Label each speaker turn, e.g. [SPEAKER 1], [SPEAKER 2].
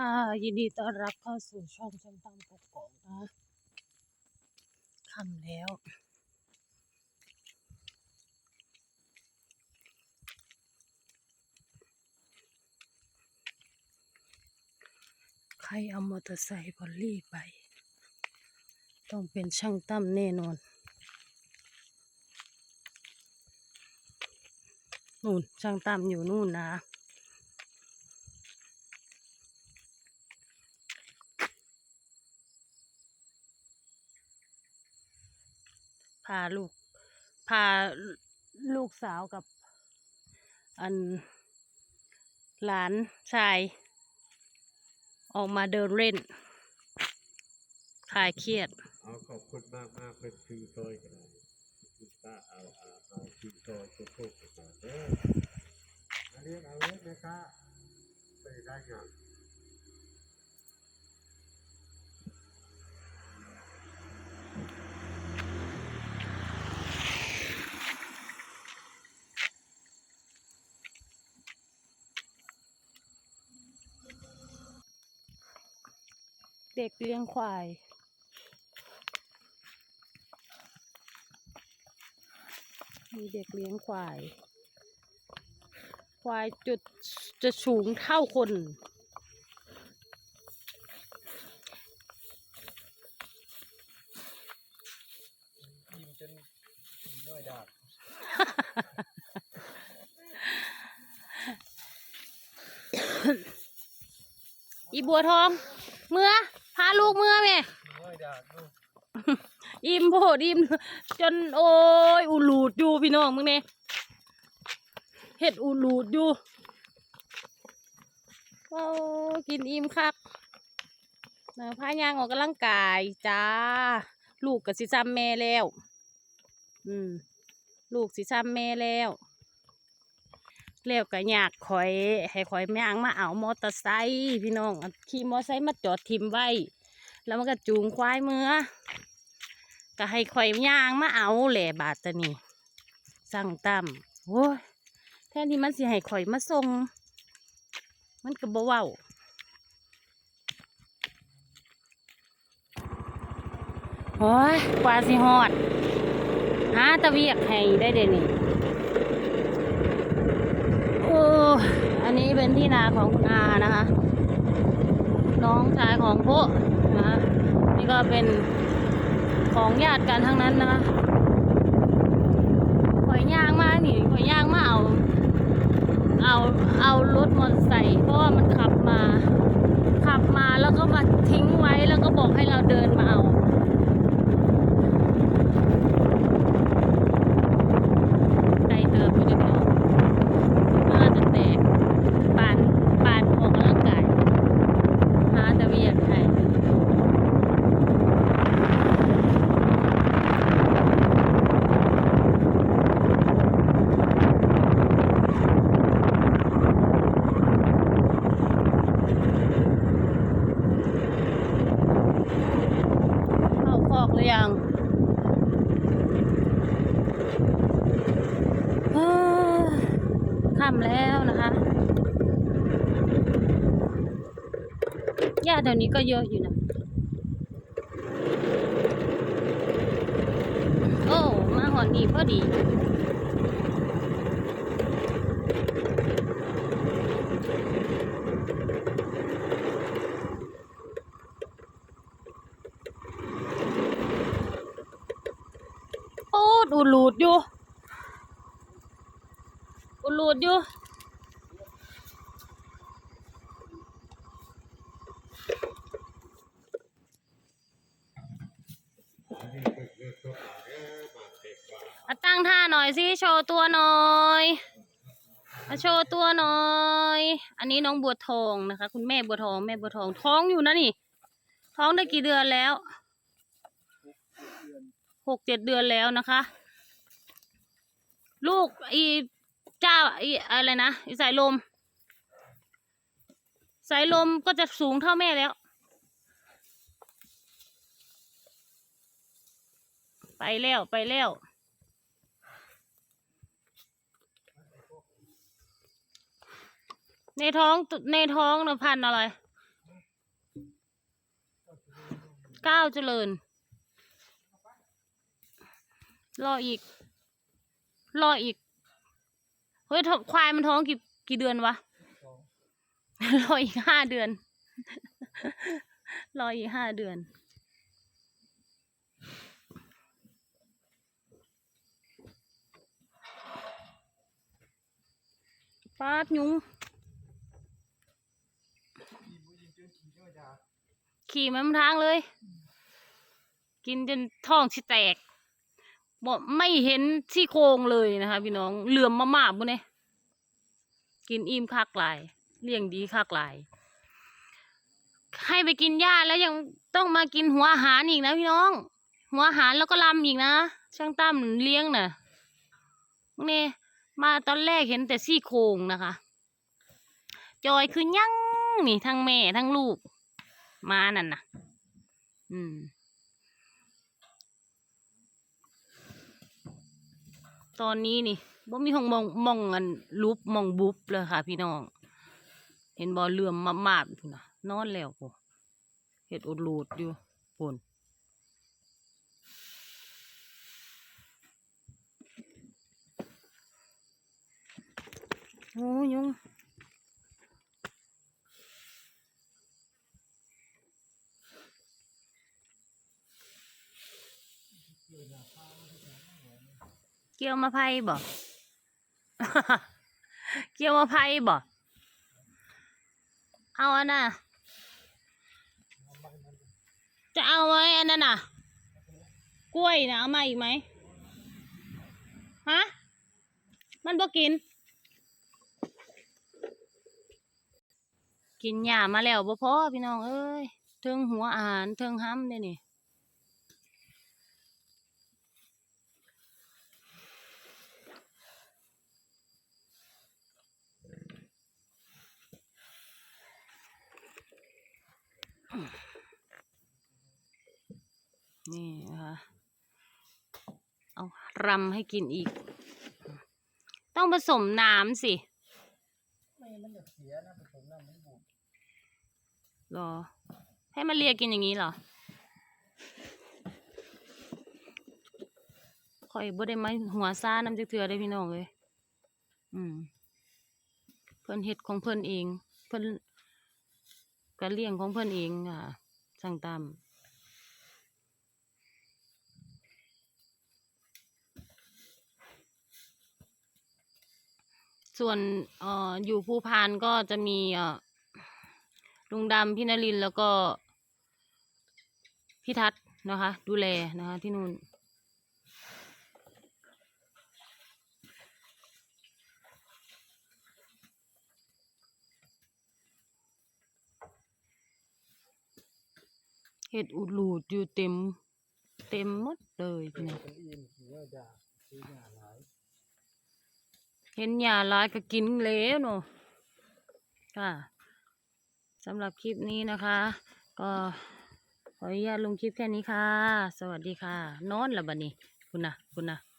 [SPEAKER 1] ค่ะยินดีต้อนรับเข้าสู่ช่องส้มตำกกอกนะค่ำแล้ว ใครเอามอเตอร์ไซค์บอลลี่ไป ต้องเป็นช่างตั้มแน่นอนนู่นช่างตั้มอยู่นู่นนะ พาลูก พาลูกสาวกับ อัน หลานชาย ออกมาเดินเล่น คลายเครียด
[SPEAKER 2] เอาขอบคุณมากมากๆเป็นฟิวซอยกันเลยคุณป้าเอาเอาเอาฟิวซอยตัวโคกกันเด้อเอาเรียกเอาเรียกนะคะไปได้ยัง
[SPEAKER 1] เด็กเลี้ยงควาย มีเด็กเลี้ยงควาย ควายจุดจะสูงเท่าคน
[SPEAKER 2] ยิ้มจนน้อยดาบ
[SPEAKER 1] อีบัวทอง เมื่อพาลูกเมื่อแม่
[SPEAKER 2] น้อยดาบดู
[SPEAKER 1] อิ่มโพดอิ่มจนโอ้ยอุลูดอยู่พี่น้องมึงเนี่ยเห็ดอุลูดอยู่โอ้กินอิ่มคักนะพายางออกกำลังกายจ้า ลูกกับสิซ้ำแม่แล้ว อืม ลูกสิซ้ำแม่แล้ว แล้วก็อยากคอยให้คอยแม่งมาเอามอเตอร์ไซค์พี่น้องขี่มอเตอร์ไซค์มาจอดทิมไว้ แล้วมันก็จูงควายเมื่อก็ให้ข่อยย่างมาเอาแหละบาทตะนี่สั่งตั้มโอ้ยแทนที่มันสิให้ข่อยมาส่งมันก็บ่เว้าโอ้ยกว่าสิฮอดหาตะเวียกให้ได้เดี๋ยวนี้โอันนี้เป็นที่นาของคุณอานะคะ น้องชายของโพะนะคะนี่ก็เป็นของญาติกันทั้งนั้นนะคะข่อยย่างมากนิข่อยย่างมาเอา เอาเอารถมอเตอร์ไซค์เพราะว่า ขับมาแล้วก็มาทิ้งไว้แล้วก็บอกให้เราเดินมาเอา ใจเติมอยู่ในเดียวเมื่อจะแตกปานปานออกกำลังกายหาแต่เวียกให้ เข้าคอกหรือ ยังค่ำแล้วนะคะหญ้าแถวนี้ก็เยอะอยู่นะโอ้ มาหอนดีพอดี ดอูหลูดอยู่อูหลูดอยู่
[SPEAKER 2] อันนี้เป็นเรื่องตัวอ่างเด้อมาเด็กว่า
[SPEAKER 1] มาตั้งท่าหน่อยสิโชว์ตัวหน่อยมาโชว์ตัวหน่อย อันนี้น้องบัวทองนะคะ คุณแม่บัวทองแม่บัวทองท้องอยู่นะนี่ ท้องได้กี่เดือนแล้ว หกเจ็ดเดือนแล้วนะคะ ลูกอีเจ้าอีอะไรนะอีสายลม สายลมก็จะสูงเท่าแม่แล้ว ไปแล้วไปแล้วในท้องในท้องนะพันอะไร ก้าวเจริญ รออีก รออีก เฮ้ยท้องควายมันท้องกี่กี่เดือนวะ รออีกห้าเดือน รออีกห้าเดือนปาดยุงขี่มันทางเลย กินจนท้องชิแตก บอกไม่เห็นซี่โครงเลยนะคะพี่น้องเหลื่อมมามาบุเนี่ยกินอิ่มคักหลายเลี้ยงดีคักหลาย ให้ไปกินหญ้าแล้วยังต้องมากินหัวอาหารอีกนะพี่น้อง หัวอาหารแล้วก็ลำอีกนะช่างตั้มเลี้ยงน่ะเนี่ยมาตอนแรกเห็นแต่ซี่โครงนะคะ จอยคือยั่งนี่ทั้งแม่ทั้งลูกมานั่นน่ะ อืม ตอนนี้นี่บ่มีห้องมองมองอันลุบมองบุบเลยค่ะ พี่น้อง เห็นบ่เลื่อมมามาดพุ่นะนอนแล้วโหเห็ดอดรูดอยู่ปุ่นโอ้ยยุงเเกี่ยวมาไพ่บ่เกี่ยวมาไพ่บ่เอาอันน่ะจะเอาไว้อันนั้นน่ะ กล้วยนะเอามาอีกไหมฮะมันบ่กิน กินหญ้ามาแล้วบ่พอพี่น้องเอ้ยเทิงหัวอาหารเทิงห้ำเด้นี่ นี่นะคะ เอารำให้กินอีก ต้องผสมน้ำสิ
[SPEAKER 2] ไม่มันจะเสียนะผสมน้ำมันบูด
[SPEAKER 1] เหรอ ให้มันเลียกินอย่างนี้เหรอข่อยบ่ได้มาหัวซ่าน้ำจักเทือได้พี่น้องเลย อืม เพิ่นเฮ็ดของเพิ่นเอง เพิ่นก็เลี้ยงของเพิ่นเองอะสั่งตาม ส่วนเอ่ออยู่ภูพานก็จะมีอ่อลุงดำพี่นรินแล้วก็พี่ทัศนะคะ ดูแลนะคะที่นู่นเห็ดอุดรูดอยู่เต็ม เต็มหมดเลย
[SPEAKER 2] เนอิ่ม เสียดาซื้อหน้าหลาย
[SPEAKER 1] เห็นยาลายก็กินแล้วเนาะค่ะสำหรับคลิปนี้นะคะ ก็ขออนุญาตลงคลิปแค่นี้ค่ะ สวัสดีค่ะ นอนละบัดนี้ คุณนะคุณนะ